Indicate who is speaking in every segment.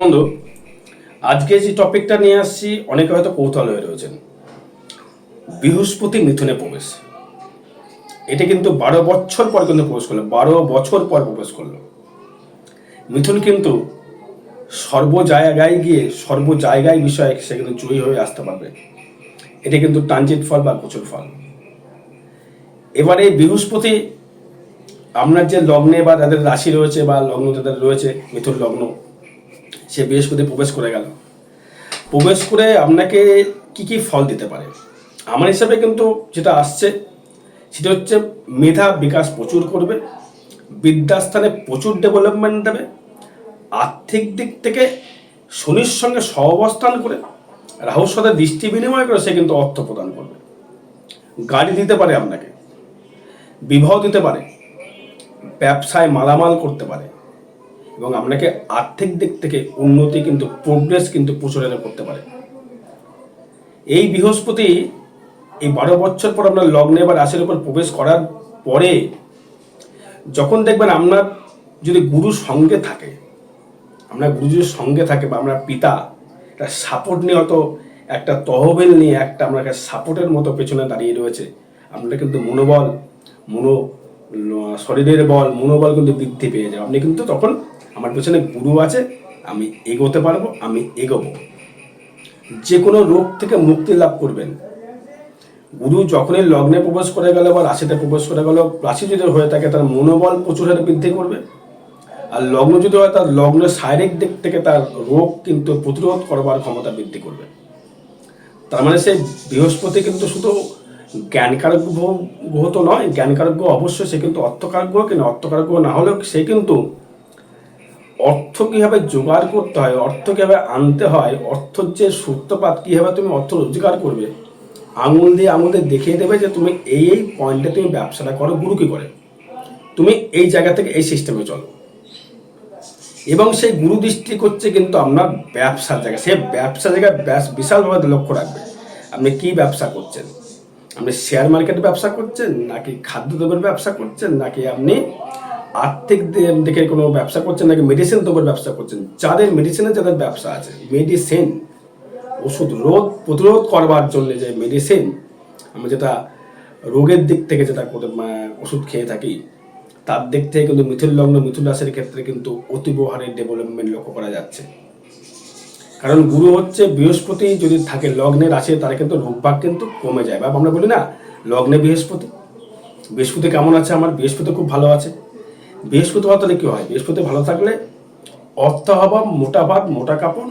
Speaker 1: বন্ধু, আজকে যে টপিকটা নিয়ে আসছি, অনেকে হয়তো কৌতূহল হয়ে রয়েছেন। বৃহস্পতি মিথুনে প্রবেশ। এটা কিন্তু বারো বছর পর কিন্তু প্রবেশ করল, বারো বছর পর প্রবেশ করল। মিথুন কিন্তু সর্ব জায়গায় গিয়ে সর্ব জায়গায় বিষয়ে সে কিন্তু জয়ী হয়ে আসতে পারবে। এটা কিন্তু ট্রানজিট ফল বা প্রচুর ফল। এবারে বৃহস্পতি আপনার যে লগ্নে বা তাদের রাশি রয়েছে বা লগ্ন তাদের রয়েছে, মিথুন লগ্ন সে বৃহস্পতি প্রবেশ করে গেল। প্রবেশ করে আপনাকে কি কি ফল দিতে পারে? আমার হিসাবে কিন্তু যেটা আসছে, সেটা হচ্ছে মেধা বিকাশ প্রচুর করবে, বিদ্যাস্থানে প্রচুর ডেভেলপমেন্ট দেবে, আর্থিক দিক থেকে শনির সঙ্গে সহাবস্থান করে, রাহুর সাথে দৃষ্টি বিনিময় করে সে কিন্তু অর্থ প্রদান করবে। গাড়ি দিতে পারে আপনাকে, বিবাহ দিতে পারে, ব্যবসায় মালামাল করতে পারে এবং আপনাকে আর্থিক দিক থেকে উন্নতি কিন্তু প্রোগ্রেস কিন্তু প্রচলিত করতে পারে। এই বৃহস্পতি, এই বারো বছর পর আপনার লগ্নে বা রাশির উপর প্রবেশ করার পরে যখন দেখবেন আপনার যদি গুরু সঙ্গে থাকে, আপনার গুরু যদি সঙ্গে থাকে বা আপনার পিতা একটা সাপোর্ট নিয়ে হয়তো একটা তহবিল নিয়ে একটা আপনার কাছে সাপোর্টের মতো পেছনে দাঁড়িয়ে রয়েছে, আপনার কিন্তু মনোবল, মনো, শরীরের বল, মনোবল কিন্তু বৃদ্ধি পেয়ে যাবে আপনি কিন্তু তখন আমার পেছনে গুরু আছে, আমি এগোতে পারব, আমি এগোবো। যে কোনো রোগ থেকে মুক্তি লাভ করবেন। গুরু যখনই লগ্নে প্রবেশ করে গেল বা রাশিতে প্রবেশ করে গেল, রাশি যদি হয়ে থাকে, তার মনোবল প্রচুর হারে বৃদ্ধি করবে। আর লগ্ন যদি হয়, তার লগ্নের শারীরিক দিক থেকে তার রোগ কিন্তু প্রতিরোধ করবার ক্ষমতা বৃদ্ধি করবে। তার মানে সেই বৃহস্পতি কিন্তু শুধু জ্ঞানকারক গ্রহ তো নয়, জ্ঞানকারক গ্রহ অবশ্যই, সে কিন্তু অর্থকারক গ্রহ, কিন্তু অর্থকারক গ্রহ না হলেও সে কিন্তু অর্থ কীভাবে জোগাড় করতে হয়, অর্থ কীভাবে আনতে হয়, অর্থর যে সূত্রপাত কীভাবে তুমি অর্থ রোজগার করবে, আঙুল দিয়ে আঙুল দিয়ে দেখিয়ে দেবে যে তুমি এই এই পয়েন্টে তুমি ব্যবসাটা করো, গুরু কী করে? তুমি এই জায়গা থেকে এই সিস্টেমে চলো। এবং সেই গুরু দৃষ্টি করছে কিন্তু আপনার ব্যবসার জায়গা, সে ব্যবসা জায়গায় ব্যাস- বিশালভাবে লক্ষ্য রাখবে। আপনি কি ব্যবসা করছেন? আপনি শেয়ার মার্কেটে ব্যবসা করছেন, নাকি খাদ্য খাদ্যদ্রব্যের ব্যবসা করছেন, নাকি আপনি আর্থিক দিকে কোনো ব্যবসা করছেন নাকি মেডিসিন দ্রব্যের ব্যবসা করছেন? যাদের মেডিসিনের যাদের ব্যবসা আছে মেডিসিন ওষুধ রোগ প্রতিরোধ করবার জন্য যে মেডিসিন আমরা যেটা রোগের দিক থেকে যেটা করে ওষুধ খেয়ে থাকি, তার দিক থেকে কিন্তু মিথুন লগ্ন, মিথুন রাশির ক্ষেত্রে কিন্তু অতিবহারের ডেভেলপমেন্ট লক্ষ্য করা যাচ্ছে। কারণ গুরু হচ্ছে বৃহস্পতি, যদি থাকে লগ্নে রাশি, তার কিন্তু রোগভাগ কিন্তু কমে যায়। বা আমরা বলি না, লগ্নে বৃহস্পতি। বৃহস্পতি কেমন আছে? আমার বৃহস্পতি খুব ভালো আছে। বৃহস্পতি ভালো তাহলে কি হয়? বৃহস্পতি ভালো থাকলে অর্থ অভাব মোটা ভাত মোটা কাপড়,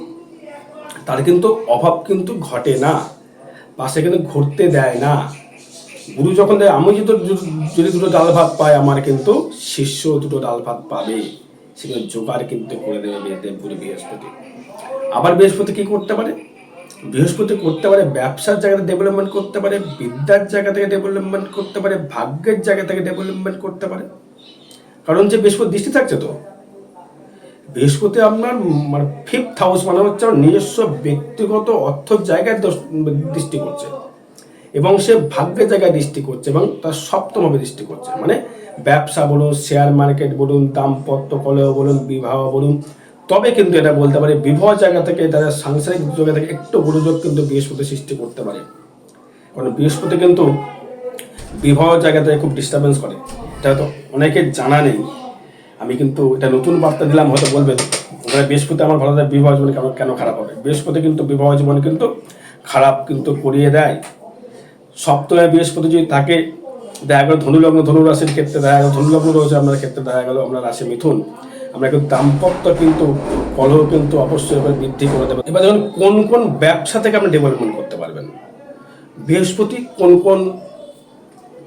Speaker 1: তার কিন্তু অভাব কিন্তু ঘটে না। পাশে কিন্তু ঘুরতে দেয় না। গুরু যখন দেয়, আমি যদি যদি দুটো ডাল ভাত পাই, আমার কিন্তু শিষ্য দুটো ডাল ভাত পাবে। সেখানে জোগাড় কিন্তু করে দেবে বে- দেবগুরু বৃহস্পতি। আবার বৃহস্পতি কি করতে পারে? বৃহস্পতি করতে পারে, ব্যবসার জায়গা থেকে ডেভেলপমেন্ট করতে পারে, বিদ্যার জায়গা থেকে ডেভেলপমেন্ট করতে পারে, ভাগ্যের জায়গা থেকে ডেভেলপমেন্ট করতে পারে। কারণ যে বৃহস্পতি দৃষ্টি থাকছে তো। বৃহস্পতি আপনার মানে ফিফথ হাউস মানে হচ্ছে নিজস্ব ব্যক্তিগত অর্থর জায়গায় দোষ- দৃষ্টি করছে। এবং সে ভাগ্যের জায়গায় দৃষ্টি করছে এবং তার সপ্তমভাবে দৃষ্টি করছে। মানে ব্যবসা বলুন শেয়ার মার্কেট বলুন, দাম্পত্য কলহ বলুন, বিবাহ বলুন, তবে কিন্তু এটা বলতে পারে বিবাহ জায়গা থেকে তাদের সাংসারিক জায়গা থেকে একটু গোলযোগ কিন্তু বৃহস্পতি সৃষ্টি করতে পারে। কারণ বৃহস্পতি কিন্তু বিবাহ জায়গা থেকে খুব ডিস্টারবেন্স করে। এটা হয়তো অনেকের জানা নেই। আমি কিন্তু এটা নতুন বার্তা দিলাম, হয়তো বলবেন বৃহস্পতি আমার ভালো লাগে বিবাহ জীবনে কেন কেন খারাপ হবে? বৃহস্পতি কিন্তু বিবাহ জীবন কিন্তু খারাপ কিন্তু করিয়ে দেয়। সপ্তমে বৃহস্পতি যদি থাকে দেখা গেল ধনুলগ্ন ধনু রাশির ক্ষেত্রে দেখা গেল, ধনুলগ্ন রয়েছে আপনার ক্ষেত্রে দেখা গেল, আমরা রাশি মিথুন, আমরা কিন্তু দাম্পত্য কিন্তু কলহ কিন্তু অবশ্যই এবার বৃদ্ধি করে দেবে। এবার দেখুন কোন কোন ব্যবসা থেকে আপনি ডেভেলপমেন্ট করতে পারবেন? বৃহস্পতি কোন কোন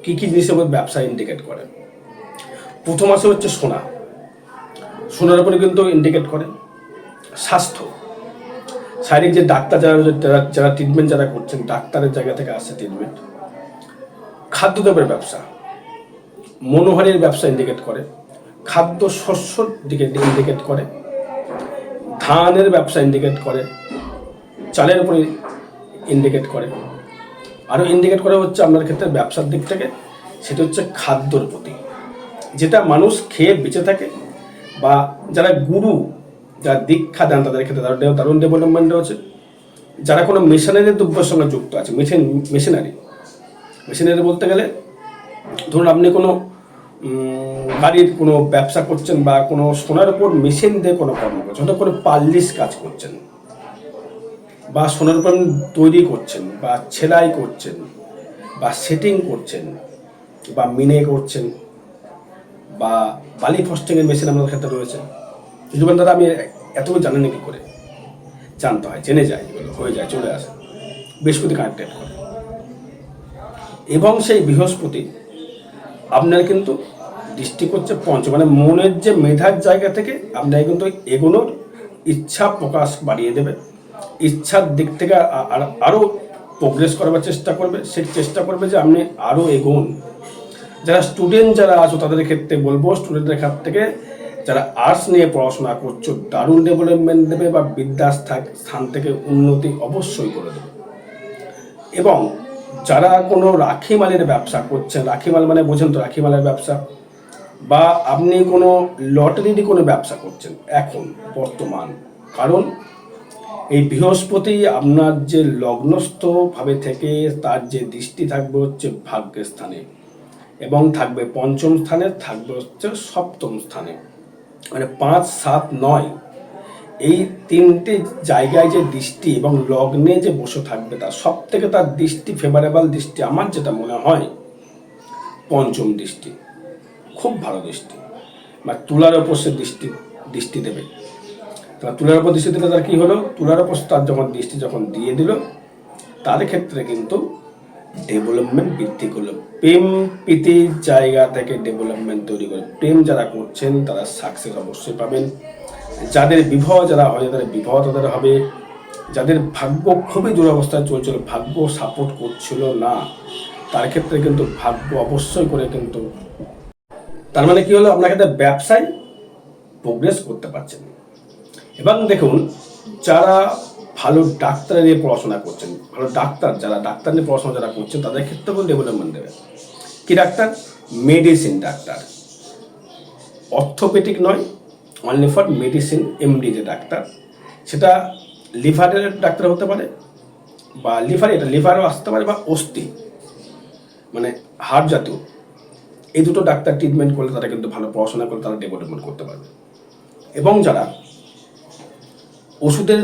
Speaker 1: কী কী জিনিসের মধ্যে ব্যবসা ইন্ডিকেট করে? প্রথম আসে হচ্ছে সোনা। সোনার উপরে কিন্তু ইন্ডিকেট করে স্বাস্থ্য। শারীরিক যে ডাক্তার যারা যারা যারা ট্রিটমেন্ট যারা করছেন, ডাক্তারের জায়গা থেকে আসছে ট্রিটমেন্ট খাদ্যদ্রব্যের ব্যবসা। মনোহারির ব্যবসা ইন্ডিকেট করে। খাদ্য শস্যর দিকে ইন্ডিকেট করে। ধানের ব্যবসা ইন্ডিকেট করে। চালের উপরে ইন্ডিকেট করে। আরও ইন্ডিকেট করে হচ্ছে আপনার ক্ষেত্রে ব্যবসার দিক থেকে, সেটা হচ্ছে খাদ্যর প্রতি। যেটা মানুষ খেয়ে বেঁচে থাকে বা যারা গুরু, যারা দীক্ষা দেন তাদের ক্ষেত্রে দারুণ দারুণ ডেভেলপমেন্ট হচ্ছে যারা কোনো মেশিনারি দ্রব্যের সঙ্গে যুক্ত আছে মেশিন মেশিনারি মেশিনারি বলতে গেলে, ধরুন আপনি কোনো গাড়ির কোনো ব্যবসা করছেন বা কোনো সোনার উপর মেশিন দিয়ে কোনো কর্ম করছেন হয়তো কোনো পাল্লিশ কাজ করছেন বা সোনার উপর তৈরি করছেন বা ছেলাই করছেন বা সেটিং করছেন বা মিনে করছেন বা বালি ফস্টিংয়ের মেশিন আমাদের ক্ষেত্রে রয়েছে। দাদা, আমি এতগুলো জানেন কি করে? জানতে হয়, জেনে যায় এগুলো হয়ে যায়, চলে আসে। বৃহস্পতি কানেক্টেড করে। এবং সেই বৃহস্পতি, আপনার কিন্তু দৃষ্টি করছে পঞ্চ মানে মনের যে মেধার জায়গা থেকে আপনার কিন্তু এগোনোর ইচ্ছা প্রকাশ বাড়িয়ে দেবে। ইচ্ছার দিক থেকে আরও প্রোগ্রেস করবার চেষ্টা করবে। সে চেষ্টা করবে যে আপনি আরও এগোন। যারা স্টুডেন্ট যারা আছো, তাদের ক্ষেত্রে বলব স্টুডেন্টের খাত থেকে যারা আর্টস নিয়ে পড়াশোনা করছ, দারুণ ডেভেলপমেন্ট দেবে বা বিদ্যাস স্থান থেকে উন্নতি অবশ্যই করে দেবে। এবং যারা কোনো রাখি মালের ব্যবসা করছেন, রাখি মাল মানে বোঝেন তো, রাখি মালের ব্যবসা? বা আপনি কোনো লটারির কোনো ব্যবসা করছেন, এখন, বর্তমান, কারণ এই বৃহস্পতি আপনার যে লগ্নস্থভাবে থেকে তার যে দৃষ্টি থাকবে হচ্ছে ভাগ্যের স্থানে। এবং থাকবে পঞ্চম স্থানে, থাকবে হচ্ছে সপ্তম স্থানে। মানে পাঁচ, সাত, নয়, এই তিনটে জায়গায় যে দৃষ্টি এবং লগ্নে যে বসে থাকবে তার সব থেকে তার দৃষ্টি ফেভারেবল দৃষ্টি, আমার যেটা মনে হয়, পঞ্চম দৃষ্টি। খুব ভালো দৃষ্টি। বা তুলার ওপর সে দৃষ্টি দৃষ্টি দেবে। তার তুলার ওপর দৃষ্টি দিলে তার কী হলো? তুলার ওপর তার যখন দৃষ্টি যখন দিয়ে দিল, তার ক্ষেত্রে কিন্তু ডেভেলপমেন্ট বৃদ্ধি করল। প্রেম প্রীতির জায়গা থেকে ডেভেলপমেন্ট তৈরি করে। প্রেম যারা করছেন, তারা সাকসেস অবশ্যই পাবেন। যাদের বিবাহ যারা হয় তাদের বিবাহ তাদের হবে। যাদের ভাগ্য খুবই দুরবস্থায় চলছিল, ভাগ্য সাপোর্ট করছিল না, তার ক্ষেত্রে কিন্তু ভাগ্য অবশ্যই করে কিন্তু তার মানে কি হলো? আপনার ক্ষেত্রে ব্যবসায় প্রোগ্রেস করতে পারছেন। এবং দেখুন, যারা ভালো ডাক্তার নিয়ে পড়াশোনা করছেন, ভালো ডাক্তার, যারা ডাক্তার নিয়ে পড়াশোনা যারা করছেন, তাদের ক্ষেত্রে কোনো ডেভেলপমেন্ট দেবে। কি ডাক্তার? Medicine doctor. অর্থোপেটিক নয় অনলি ফর মেডিসিন এমডি যে ডাক্তার, সেটা লিভারের ডাক্তার হতে পারে বা লিভার এটা লিভারও আসতে পারে বা অস্থি মানে হার্ট জাতীয়। এই দুটো ডাক্তার ট্রিটমেন্ট করলে তারা কিন্তু ভালো পড়াশোনা করে, তারা ডেভেলপমেন্ট করতে পারবে। এবং যারা ওষুধের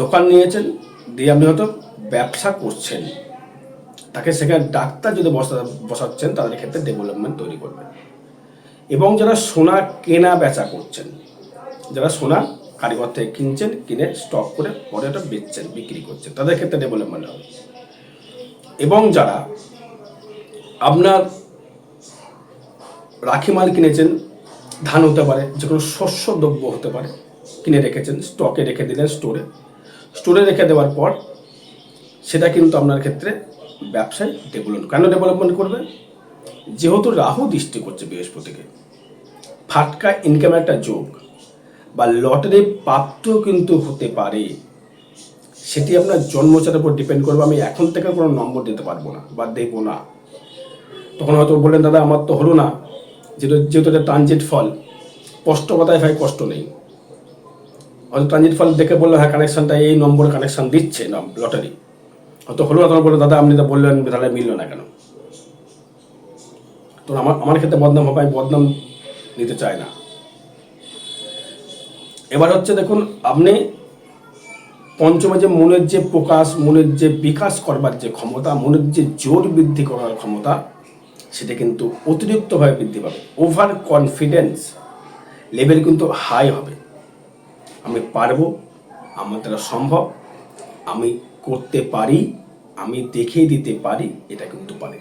Speaker 1: দোকান নিয়েছেন, দিয়ে আপনি হয়তো ব্যবসা করছেন তাকে সেখানে ডাক্তার যদি বসা বসাচ্ছেন তাদের ক্ষেত্রে ডেভেলপমেন্ট তৈরি করবে। এবং যারা সোনা কেনা বেচা করছেন, যারা সোনা কারিগর থেকে কিনছেন, কিনে স্টক করে পরে ওটা বেচছেন, বিক্রি করছেন, তাদের ক্ষেত্রে ডেভেলপমেন্ট হবে। এবং যারা আপনার রাখি মাল কিনেছেন, ধান হতে পারে যে কোনো শস্য দ্রব্য হতে পারে, কিনে রেখেছেন স্টকে রেখে দিলেন স্টোরে স্টোরে রেখে দেওয়ার পর, সেটা কিন্তু আপনার ক্ষেত্রে ব্যবসায় ডেভেলপমেন্ট কেন ডেভেলপমেন্ট করবে? যেহেতু রাহু দৃষ্টি করছে বৃহস্পতিকে, ফাটকা ইনকামের একটা যোগ, বা লটারি প্রাপ্ত কিন্তু হতে পারে, সেটি আপনার জন্মচারের উপর ডিপেন্ড করবে। আমি এখন থেকে কোনো নম্বর দিতে পারব না বা দেবো না। তখন হয়তো বললেন, দাদা, আমার তো হলো না। যেহেতু যেহেতু এটা ট্রানজিট ফল কষ্ট কথায় ভাই? কষ্ট নেই। হয়তো ট্রানজিট ফল দেখে বলল হ্যাঁ কানেকশনটা এই নম্বর কানেকশন দিচ্ছে লটারি। হয়তো হলো না তখন বলল দাদা, আপনি তো বললেন, তাহলে মিললো না কেন? তো আমার আমার ক্ষেত্রে বদনাম হবে বদনাম নিতে চাই না। এবার হচ্ছে দেখুন, আপনি পঞ্চমে যে মনের যে প্রকাশ, মনের যে বিকাশ করবার যে ক্ষমতা, মনের যে জোর বৃদ্ধি করার ক্ষমতা, সেটা কিন্তু অতিরিক্তভাবে বৃদ্ধি পাবে। ওভার কনফিডেন্স লেভেল কিন্তু হাই হবে। আমি পারব, আমার দ্বারা সম্ভব, আমি করতে পারি, আমি দেখিয়ে দিতে পারি, এটা কিন্তু পারি।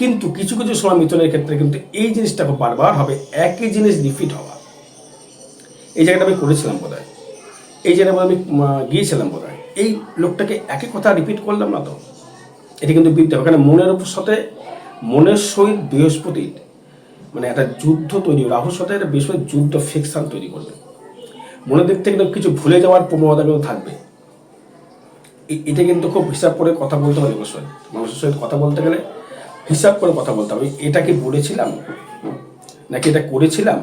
Speaker 1: কিন্তু কিছু কিছু সময় মিথুনের ক্ষেত্রে কিন্তু এই জিনিসটা বারবার হবে, একই জিনিস রিপিট হওয়া। এই জায়গাটা আমি করেছিলাম বোধ এই জায়গায় আমি গিয়েছিলাম বোধ এই লোকটাকে একই কথা রিপিট করলাম না তো? এটা কিন্তু হবে। কারণ মনের সাথে, মনের সহিত বৃহস্পতির মানে একটা যুদ্ধ তৈরি রাহুর সাথে একটা বৃহস্পতি যুদ্ধ ফিকশন তৈরি করবে। মনের দিক থেকে কিছু ভুলে যাওয়ার প্রবণতা কিন্তু থাকবে। এটা কিন্তু খুব হিসাব করে কথা বলতে হবে অবশ্যই মানুষের সহিত কথা বলতে গেলে হিসাব করে কথা বলতে হবে। এটা কি বলেছিলাম? নাকি এটা করেছিলাম?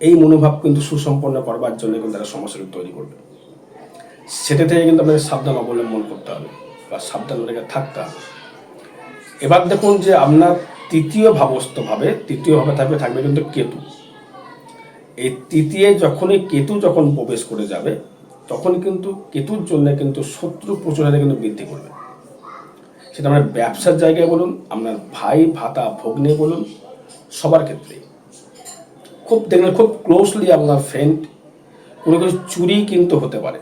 Speaker 1: এই মনোভাব কিন্তু সুসম্পন্ন করবার জন্য কিন্তু একটা সমস্যা তৈরি করবে। সেটা থেকে কিন্তু আপনাকে সাবধান অবলম্বন করতে হবে বা সাবধান রেখে থাকতে হবে। এবার দেখুন যে আপনার তৃতীয় ভাবস্থভাবে তৃতীয়ভাবে থাকবে থাকবে কিন্তু কেতু। এই তৃতীয় যখনই কেতু যখন প্রবেশ করে যাবে তখন কিন্তু কেতুর জন্য কিন্তু শত্রু প্রচুর কিন্তু বৃদ্ধি করবে। সেটা আপনার ব্যবসার জায়গায় বলুন, আপনার ভাই, ভাতা, ভগ্নে বলুন, সবার ক্ষেত্রে। খুব দেখবেন খুব ক্লোজলি আপনার ফ্রেন্ড কোনো কিছু চুরি কিন্তু হতে পারে।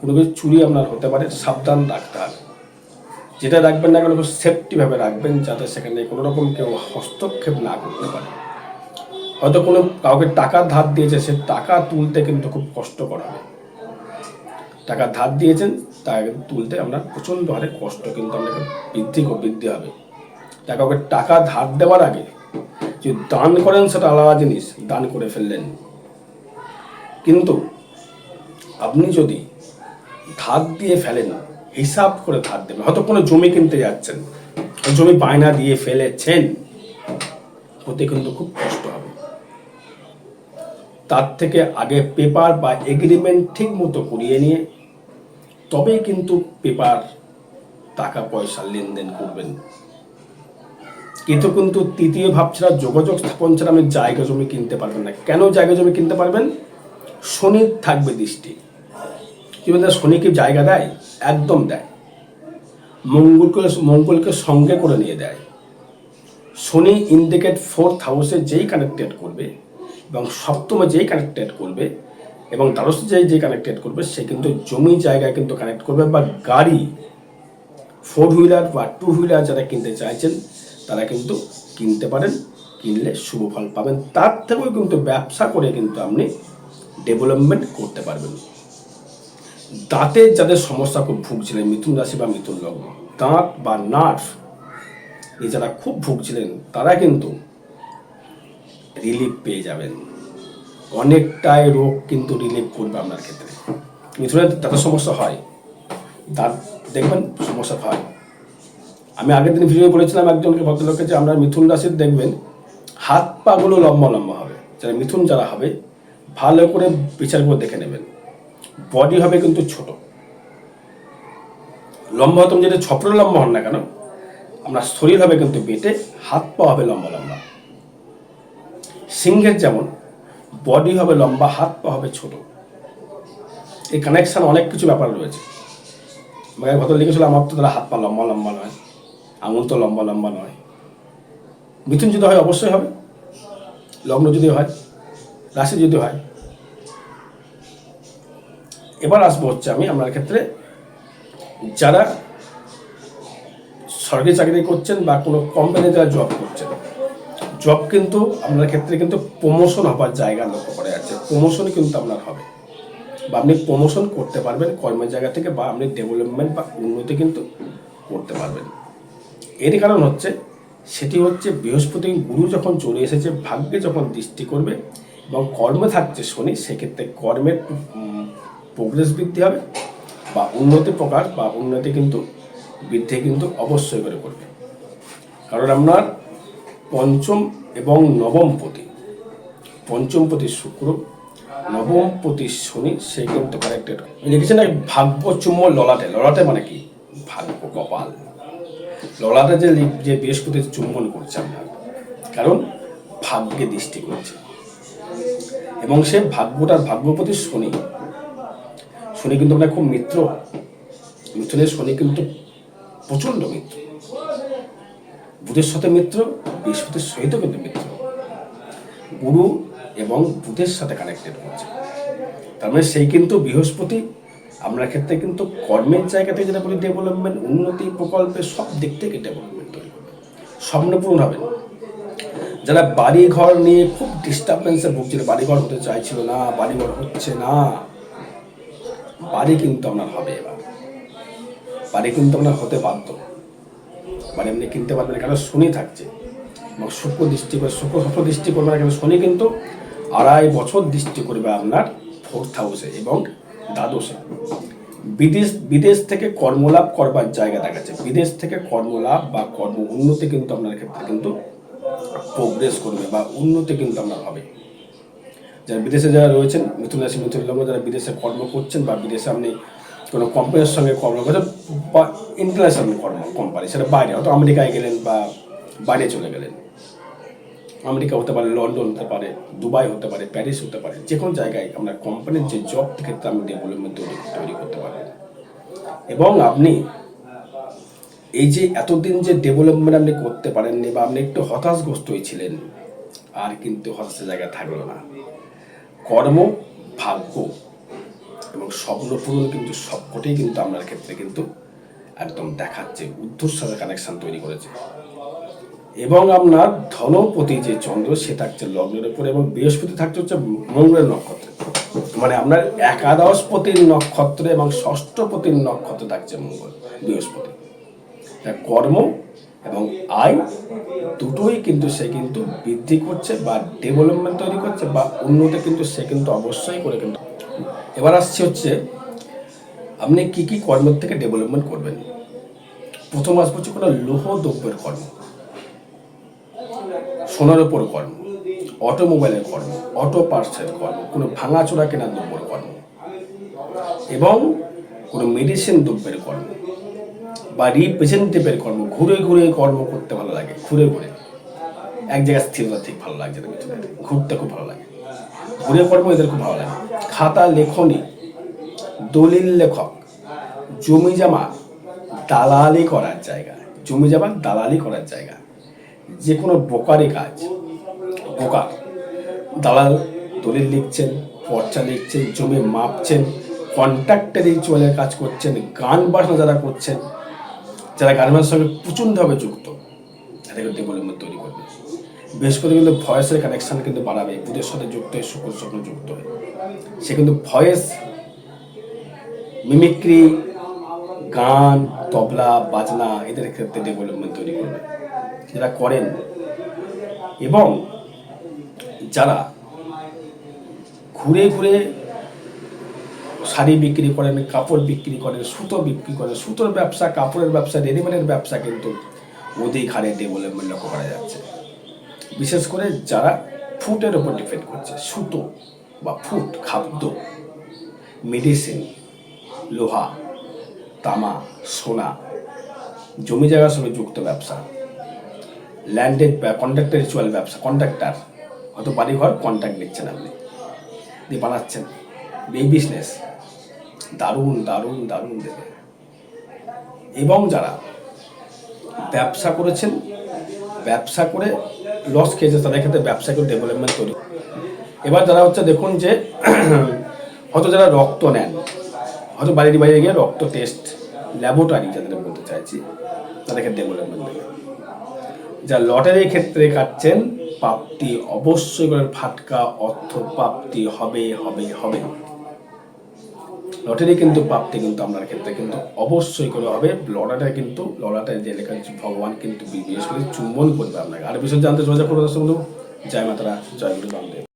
Speaker 1: কোনো কিছু চুরি আপনার হতে পারে, সাবধান রাখতে হবে। যেটা রাখবেন না কেন সেফটিভাবে রাখবেন, যাতে সেখানে কোনো রকম কেউ হস্তক্ষেপ না করতে পারে। হয়তো কোনো কাউকে টাকা ধার দিয়েছে, সে টাকা তুলতে কিন্তু খুব কষ্ট করাবে। টাকা ধার দিয়েছেন তাকে তুলতে আমরা প্রচণ্ড হারে কষ্ট, কিন্তু আপনাকে বৃদ্ধি বৃদ্ধি হবে। তা কাউকে টাকা ধার দেওয়ার আগে যে দান করেন সেটা আলাদা জিনিস, দান করে ফেললেন। কিন্তু আপনি যদি ধার দিয়ে ফেলেন, হিসাব করে ধার দেবেন হয়তো কোনো জমি কিনতে যাচ্ছেন, জমি বায়না দিয়ে ফেলেছেন, ওতে কিন্তু খুব তার থেকে আগে পেপার বা এগ্রিমেন্ট ঠিক মতো করিয়ে নিয়ে, তবেই কিন্তু পেপার টাকা পয়সা লেনদেন করবেন। কিন্তু কিন্তু তৃতীয় ভাব ছাড়া যোগাযোগ স্থাপন ছাড়া আপনি জায়গা জমি কিনতে পারবেন না। কেন জায়গা জমি কিনতে পারবেন? শনির থাকবে দৃষ্টি। কি বলতে, শনি কি জায়গা দেয়? একদম দেয়। মঙ্গলকে মঙ্গলকে সঙ্গে করে নিয়ে দেয়। শনি ইন্ডিকেট ফোর্থ হাউসে যেই কানেক্টেড করবে এবং সপ্তমে যেই কানেক্টেড করবে এবং দ্বাদশে যেই যে কানেক্টেড করবে, সে কিন্তু জমি জায়গায় কিন্তু কানেক্ট করবে বা গাড়ি ফোর হুইলার বা টু হুইলার যারা কিনতে চাইছেন, তারা কিন্তু কিনতে পারেন, কিনলে শুভ ফল পাবেন। তার থেকেও কিন্তু ব্যবসা করে কিন্তু আপনি ডেভেলপমেন্ট করতে পারবেন। দাঁতের যাদের সমস্যা খুব ভুগছিলেন, মিথুন রাশি বা মিথুন লগ্ন, দাঁত বা নার্ভ এ যারা খুব ভুগছিলেন, তারা কিন্তু রিলিফ পেয়ে যাবেন। অনেকটাই রোগ কিন্তু রিলিফ করবে আপনার ক্ষেত্রে। মিথুনের দাঁতের সমস্যা হয়। দাঁত, দেখবেন সমস্যা হয়। আমি আগের দিন ভিডিও বলেছিলাম একজনকে, ভদ্রলোককে, যে আমরা মিথুন রাশির দেখবেন, হাত পাগুলো লম্বা লম্বা হবে। যারা মিথুন যারা হবে, ভালো করে বিচার করে দেখে নেবেন। বডি হবে কিন্তু ছোট। লম্বা হতাম যেটা ছপর লম্বা হন না কেন আমরা শরীর হবে কিন্তু বেটে, হাত পা হবে লম্বা লম্বা। সিংহের যেমন, বডি হবে লম্বা, হাত পা হবে ছোট। এই কানেকশান অনেক কিছু ব্যাপার রয়েছে। আমাকে ভদ্র লিখেছিল, আমার তো তারা হাত পা লম্বা লম্বা নয়। আঙুল তো লম্বা লম্বা নয়। মিথুন যদি হয়, অবশ্যই হবে। লগ্ন যদি হয়, রাশি যদি হয়। এবার আসব হচ্ছে আমি আপনার ক্ষেত্রে যারা সরকারি চাকরি করছেন বা কোনো কোম্পানিতে যারা জব করছেন জব কিন্তু আপনার ক্ষেত্রে কিন্তু প্রমোশন হবার জায়গা লক্ষ্য করে যাচ্ছে। প্রমোশন কিন্তু আপনার হবে। বা আপনি প্রমোশন করতে পারবেন কর্মের জায়গা থেকে বা আপনি ডেভেলপমেন্ট বা উন্নতি কিন্তু করতে পারবেন। এর কারণ হচ্ছে, সেটি হচ্ছে বৃহস্পতি গুরু যখন চলে এসেছে, ভাগ্যে যখন দৃষ্টি করবে এবং কর্মে থাকছে শনি, সেক্ষেত্রে কর্মের প্রোগ্রেস বৃদ্ধি হবে বা উন্নতি প্রকাশ বা উন্নতি কিন্তু বৃদ্ধি কিন্তু অবশ্যই করে করবে। কারণ আপনার পঞ্চম এবং নবম পতি। পঞ্চম পতি শুক্র, নবম পতি শনি, সেই কিন্তু কানেক্টেড লিখেছেন না, ভাগ্য চুম্ব ললাটে। ললাটে মানে কি? ভাগ্য কপাল। ললাটে যে যে বৃহস্পতি চুম্বন করছে আপনার কারণ ভাগ্যে দৃষ্টি করছে। এবং সে ভাগ্যটার ভাগ্যপতি শনি। শনি কিন্তু আপনার খুব মিত্র। মিথুনের শনি কিন্তু প্রচণ্ড মিত্র। বুধের সাথে মিত্র, বৃহস্পতির সহিত কিন্তু মিত্র। গুরু এবং বুধের সাথে কানেক্টেড করছে তার মানে সেই কিন্তু বৃহস্পতি আপনার ক্ষেত্রে কিন্তু কর্মের জায়গা থেকে যেটা বলি ডেভেলপমেন্ট উন্নতি প্রকল্পে সব দিক থেকে ডেভেলপমেন্ট তৈরি স্বপ্ন পূরণ হবে। যারা বাড়ি ঘর নিয়ে খুব ডিস্টারবেন্সে ভুগছিল বাড়ি ঘর হতে চাইছিল না বাড়ি ঘর হচ্ছে না, বাড়ি কিন্তু আপনার হবে এবার। বাড়ি কিন্তু আপনার হতে বাধ্য। বাড়ি এমনি কিনতে পারবেন কেন শনি থাকছে। এবং শুক্র দৃষ্টি করে, শুক্র শুক্র দৃষ্টি করবে না কেন? শনি কিন্তু আড়াই বছর দৃষ্টি করবে আপনার ফোর্থ হাউসে এবং দ্বাদশে। বিদেশ বিদেশ থেকে কর্মলাভ করবার জায়গা দেখাচ্ছে বিদেশ থেকে কর্মলাভ বা কর্ম উন্নতি কিন্তু আপনার ক্ষেত্রে কিন্তু প্রোগ্রেস করবে বা উন্নতি কিন্তু আপনার হবে। যারা বিদেশে যারা রয়েছেন, মিথুন রাশি, মিথুন লগ্ন, যারা বিদেশে কর্ম করছেন বা বিদেশে আপনি কোনো কোম্পানির সঙ্গে কর্ম করছেন বা ইন্টারন্যাশনাল কর্ম কোম্পানি সেটা বাইরে, হয়তো আমেরিকায় গেলেন বা বাইরে চলে গেলেন। আমেরিকা হতে পারে, লন্ডন হতে পারে, দুবাই হতে পারে, প্যারিস হতে পারে, যে কোনো জায়গায় আমরা কোম্পানির যে জব ক্ষেত্রে আপনি ডেভেলপমেন্ট তৈরি তৈরি করতে পারবেন এবং আপনি এই যে এতদিন যে ডেভেলপমেন্ট আপনি করতে পারেননি বা আপনি একটু হতাশগ্রস্ত হয়েছিলেন আর কিন্তু হতাশের জায়গায় থাকল না। কর্ম ভাগ্য এবং স্বপ্ন পূরণ কিন্তু সবকটাই কিন্তু আপনার ক্ষেত্রে কিন্তু একদম দেখাচ্ছে উদ্ধর সাথে কানেকশন তৈরি করেছে। এবং আপনার ধনপতি যে চন্দ্র, সে থাকছে লগ্নের উপরে এবং বৃহস্পতি থাকছে হচ্ছে মঙ্গলের নক্ষত্রে। মানে আপনার একাদশপতির নক্ষত্রে এবং ষষ্ঠপতির নক্ষত্রে থাকছে মঙ্গল, বৃহস্পতি। কর্ম এবং আয় দুটোই কিন্তু সে কিন্তু বৃদ্ধি করছে বা ডেভেলপমেন্ট তৈরি করছে বা উন্নতি কিন্তু সে কিন্তু অবশ্যই করে কিন্তু। এবার আসছে হচ্ছে, আপনি কি কি কর্মের থেকে ডেভেলপমেন্ট করবেন? প্রথম আসব হচ্ছে কোনো লোহ দ্রব্যের কর্ম, সোনার ওপর কর্ম, অটোমোবাইলের কর্ম, অটো পার্টসের কর্ম, কোনো ভাঙাচোরা কেনার দ্রব্যের কর্ম, এবং কোনো মেডিসিন দ্রব্যের কর্ম। বা রিপ্রেজেন্টেটিভের কর্ম, ঘুরে ঘুরে কর্ম করতে ভালো লাগে, ঘুরে ঘুরে। এক জায়গায় স্থিরতা ঠিক ভালো লাগছে না কিছু ঘুরতে খুব ভালো লাগে। ঘুরে কর্ম এদের খুব ভালো লাগে। খাতা লেখনী, দলিল লেখক, জমি জামা, দালালি করার জায়গা। জমি জমা, দালালি করার জায়গা। যে কোনো বোকারি কাজ বোকা দালাল দলিল লিখছেন, পর্চা লিখছেন, জমি মাপছেন কন্ট্রাক্টারি চলে কাজ করছেন, গান বাজনা যারা করছেন যারা গানের সঙ্গে প্রচণ্ডভাবে যুক্ত এটাকে ডেভেলপমেন্ট তৈরি করবে। বৃহস্পতি কিন্তু ভয়েসের কানেকশান কিন্তু বাড়াবে বুধের সাথে যুক্ত হয়ে শুক্র স্বপ্ন যুক্ত হয়ে। সে কিন্তু ভয়েস মিমিক্রি গান, তবলা, বাজনা, এদের ক্ষেত্রে ডেভেলপমেন্ট তৈরি করবে। যারা করেন এবং যারা ঘুরে ঘুরে শাড়ি বিক্রি করেন, কাপড় বিক্রি করেন, সুতো বিক্রি করেন, সুতোর ব্যবসা, কাপড়ের ব্যবসা, রেডিমেডের ব্যবসা কিন্তু অধিক হারে ডেভেলপমেন্ট লক্ষ্য করা যাচ্ছে। বিশেষ করে যারা ফুটের ওপর ডিপেন্ড করছে, সুতো বা ফুট, খাদ্য মেডিসিন লোহা, তামা, সোনা, জমি জায়গার সঙ্গে যুক্ত ব্যবসা ল্যান্ডেড কন্ট্রাক্টর রিচুয়াল ব্যবসা কন্ট্রাক্টার হয়তো বাড়ি ঘর কন্ট্রাক্ট নিচ্ছেন আপনি। দিয়ে বানাচ্ছেন। এই বিজনেস দারুণ দারুণ দারুণ দেবে। এবং যারা ব্যবসা করেছেন, ব্যবসা করে লস খেয়েছে, তাদের ক্ষেত্রে ব্যবসা করে ডেভেলপমেন্ট তৈরি এবার যারা হচ্ছে দেখুন যে, হয়তো যারা রক্ত নেন, হয়তো বাড়ির বাইরে গিয়ে রক্ত টেস্ট ল্যাবরেটরি যাদের বলতে চাইছি, তাদেরকে ডেভেলপমেন্ট দেবে। যা লটারির ক্ষেত্রে কাটছেন, প্রাপ্তি অবশ্যই করে ফাটকা, অর্থ প্রাপ্তি হবে হবে হবে। লটারি কিন্তু প্রাপ্তি কিন্তু আপনার ক্ষেত্রে কিন্তু অবশ্যই করে হবে। লটারিটা কিন্তু লটারি যে লেখা ভগবান কিন্তু বিশেষ করে চুম্বন করবে আপনাকে। আর বিষয় জানতে যোগাযোগ করবে বন্ধু, জয় মাতারা, জয় গুরু বামদেব